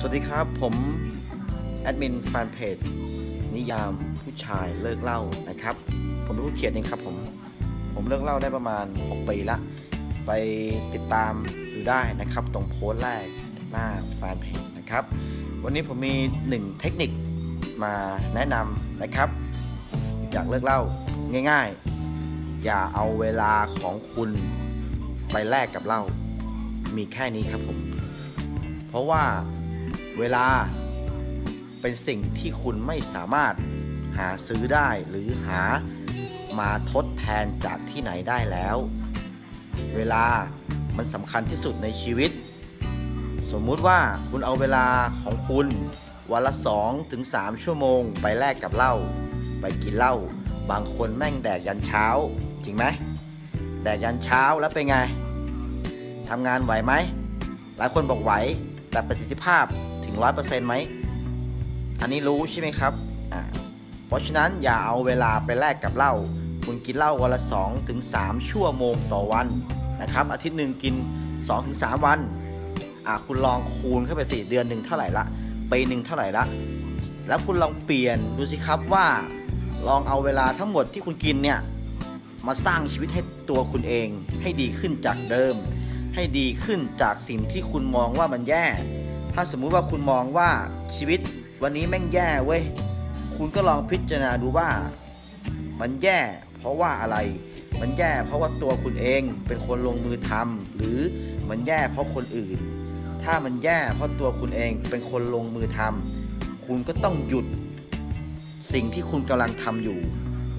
สวัสดีครับผมแอดมินแฟนเพจนิยามผู้ชายเลิกเหล่านะครับ ผมเป็นผู้เขียนเองครับผมผมเลิกเหล่าได้ประมาณ 6 ปีละ ไปติดตามดูได้นะครับ ตรงโพสต์แรกหน้าแฟนเพจนะครับ วันนี้ผมมี 1 เทคนิคมาแนะนำนะครับ อยากเลิกเหล่าง่าย ๆ อย่าเอาเวลาของคุณไปแลกกับเหล้ามีแค่นี้ครับผม เพราะว่า เวลา เป็นสิ่งที่คุณไม่สามารถหาซื้อได้หรือหามาทดแทนจากที่ไหนได้แล้ว เวลามันสำคัญที่สุดในชีวิต สมมุติว่าคุณเอาเวลาของคุณวันละ2ถึง3ชั่วโมง ไปแลกกับเหล้าไปกินเหล้าบางคนแม่งแดกยันเช้า จริงไหมแดกยันเช้าแล้วเป็นไงทำงานไหวไหมหลายคนบอกไหว แต่ประสิทธิภาพ 100%ไหม อันนี้รู้ใช่ไหมครับอ่าเพราะฉะนั้นอย่าเอาเวลาไปแลกกับเหล้าคุณกินเหล้าวันละ2ถึง3ชั่วโมงต่อวันนะครับ อาทิตย์หนึ่งกิน2ถึง3วันอ่าคุณลองคูณเข้าไปสี่เดือนหนึ่งเท่าไหร่ละปีหนึ่งเท่าไหร่ละแล้วคุณลองเปลี่ยนดูสิครับว่าลองเอาเวลาทั้งหมดที่คุณกินเนี่ยมาสร้างชีวิตให้ตัวคุณเองให้ดีขึ้นจากเดิม ให้ดีขึ้นจากสิ่งที่คุณมองว่ามันแย่ ถ้าสมมุติว่าคุณมองว่าชีวิตวันนี้แม่งแย่เว้ย คุณก็ลองพิจารณาดูว่า มันแย่เพราะว่าอะไร มันแย่เพราะว่าตัวคุณเองเป็นคนลงมือทำหรือมันแย่เพราะคนอื่น ถ้ามันแย่เพราะตัวคุณเองเป็นคนลงมือทำคุณก็ต้องหยุด สิ่งที่คุณกำลังทำอยู่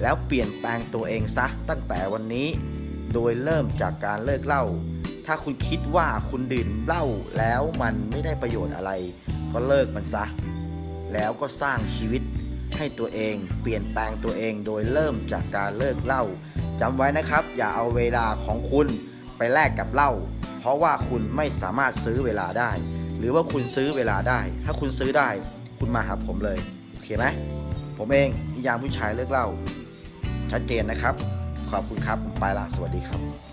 แล้วเปลี่ยนแปลงตัวเองซะตั้งแต่วันนี้ โดยเริ่มจากการเลิกเหล้า ถ้าคุณคิดว่าคุณดื่มเหล้าแล้วมันไม่ได้ประโยชน์อะไร ก็เลิกมันซะ แล้วก็สร้างชีวิตให้ตัวเอง เปลี่ยนแปลงตัวเองโดยเริ่มจากการเลิกเหล้าจำไว้นะครับ อย่าเอาเวลาของคุณไปแลกกับเหล้าเพราะว่าคุณไม่สามารถซื้อเวลาได้ หรือว่าคุณซื้อเวลาได้ ถ้าคุณซื้อได้ คุณมาหาผมเลยโอเคไหมผมเองนิยามผู้ชายเลิกเหล้าชัดเจนนะครับ ขอบคุณครับผมไปละสวัสดีครับ